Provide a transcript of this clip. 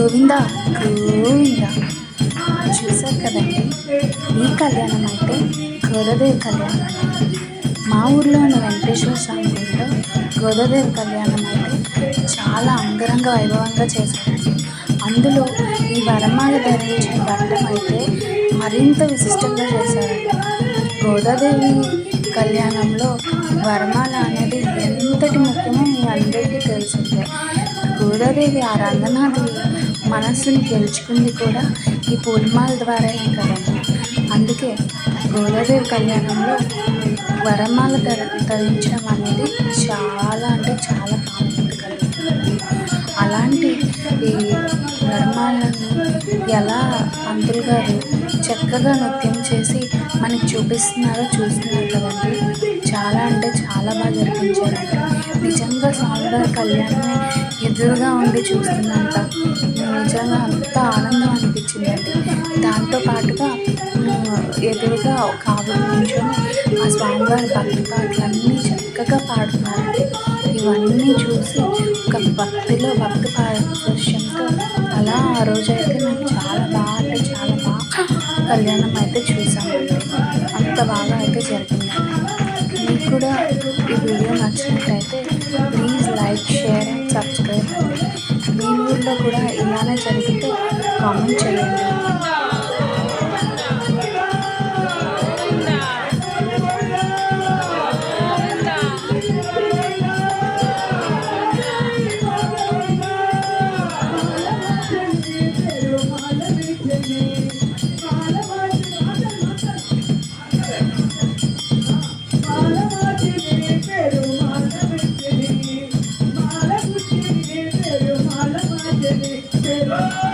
గోవింద గోవింద. చూశారు కదండి ఈ కళ్యాణం అయితే గోదాదేవి కళ్యాణం మా ఊర్లో ఉన్న వెంకటేశ్వర స్వామి గుడిలో గోదాదేవి కళ్యాణం అయితే చాలా అంగరంగ వైభవంగా చేశారండి. అందులో ఈ వరమాల ధరించిన బట్టం అయితే మరింత విశిష్టంగా చేశారండి. గోదాదేవి కళ్యాణంలో వరమాల అనేది ఎంతటి ముఖ్యమో మీ అందరికీ తెలిసిందే. గోదాదేవి ఆ రంగనాథుని మనస్సుని గెలుచుకుంది కూడా ఈ పూలమాల ద్వారానే కదండి. అందుకే గోదాదేవి కళ్యాణంలో వరమాల ధర ధరించడం అనేది చాలా అంటే చాలా ప్రాముఖ్యత కలిగింది అలాంటి ఈ వరమాలను ఎలా అందరు గారు చక్కగా నృత్యం చేసి మనకి చూపిస్తున్నారో చూస్తున్నారు కదండి. చాలా అంటే చాలా బాగా జరిపించారండి. నిజంగా కళ్యాణ్ని ఎదురుగా ఉండి చూస్తున్నంత నిజంగా అంత ఆనందం అనిపించిందండి. దాంతో పాటుగా ఎదురుగా ఒక ఆవిడ నుంచొని ఆ స్వామివారి భక్తి పాటలన్నీ చక్కగా పాడుతున్నారండి. ఇవన్నీ చూసి ఒక భక్తిలో భక్తి పారదర్శంతో అలా ఆ రోజైతే మేము చాలా బాగా అంటే చాలా బాగా కళ్యాణం అయితే చూసామండి. అంత బాగా అయితే జరిగిందండి. మీకు కూడా ఈ వీడియో నచ్చినట్టయితే లైక్ షేర్ అండ్ సబ్స్క్రైబ్. మీ ఊళ్ళో కూడా ఇలానే జరిగితే కామెంట్ చేయండి. Hallelujah.